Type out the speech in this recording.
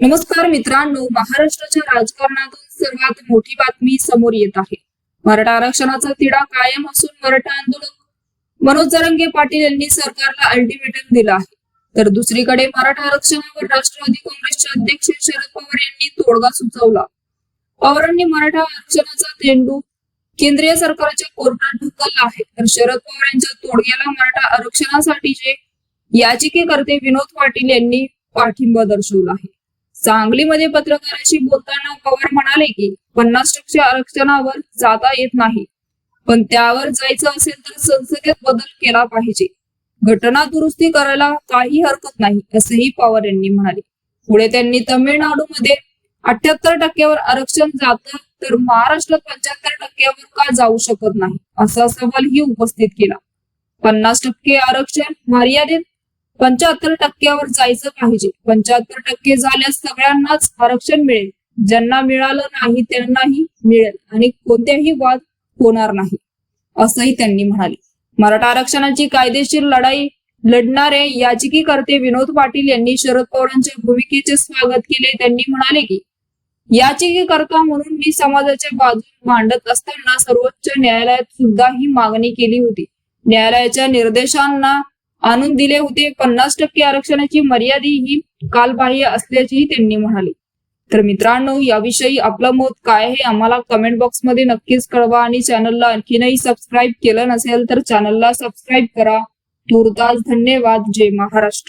नमस्कार मित्रांनो महाराष्ट्राच्या राजकारणातून सर्वात मोठी बातमी समोर येत आहे. मराठा आरक्षणाचा तिढा कायम असून मराठा आंदोलक मनोज जरंगे पाटील यांनी सरकारला अल्टिमेटम दिला आहे. तर दुसरीकडे मराठा आरक्षणावर राष्ट्रवादी काँग्रेसचे अध्यक्ष शरद पवार यांनी तोडगा सुचवला. पवारांनी मराठा आरक्षणाचा तेंडू केंद्रीय सरकारच्या कोर्टात ढकलला आहे. तर शरद पवार यांच्या तोडग्याला मराठा आरक्षणासाठीचे याचिकेकर्ते विनोद पाटील यांनी पाठिंबा दर्शवला आहे. सांगलीमध्ये पत्रकारांशी बोलताना पवार म्हणाले की पन्नास टक्के आरक्षणावर जाता येत नाही. पण त्यावर जायचं असेल तर संसदेत बदल केला पाहिजे. घटना दुरुस्ती करायला काही हरकत नाही असंही पवार यांनी म्हणाले. पुढे त्यांनी तमिळनाडूमध्ये अठ्याहत्तर टक्क्यावर आरक्षण जातं तर महाराष्ट्रात पंच्याहत्तर टक्क्यावर का जाऊ शकत नाही असा सवालही उपस्थित केला. पन्नास टक्के आरक्षण मर्यादित पंच्याहत्तर टक्क्यावर जायचं पाहिजे. पंच्याहत्तर टक्के झाल्यास सगळ्यांनाच आरक्षण मिळेल. ज्यांना मिळालं नाही त्यांनाही मिळेल. आणि कोणत्याही वाद होणार नाही असंही त्यांनी म्हणाले. मराठा आरक्षणाची कायदेशीर लढाई लढणारे याचिकेकर्ते विनोद पाटील यांनी शरद पवारांच्या भूमिकेचे स्वागत केले. त्यांनी म्हणाले की याचिकेकर्ता म्हणून मी समाजाच्या बाजू मांडत असताना सर्वोच्च न्यायालयात सुद्धा ही मागणी केली होती. न्यायालयाच्या निर्देशांना आणून दिले होते. पन्नास टक्के आरक्षणाची मर्यादा ही कालबाह्य असल्याचेही त्यांनी म्हणाले. तर मित्रांनो याविषयी आपलं मत काय आहे? आम्हाला कमेंट बॉक्समध्ये नक्कीच कळवा आणि चॅनलला आणखीनही सबस्क्राईब केलं नसेल तर चॅनलला सबस्क्राईब करा. तुर्तास धन्यवाद. जय महाराष्ट्र.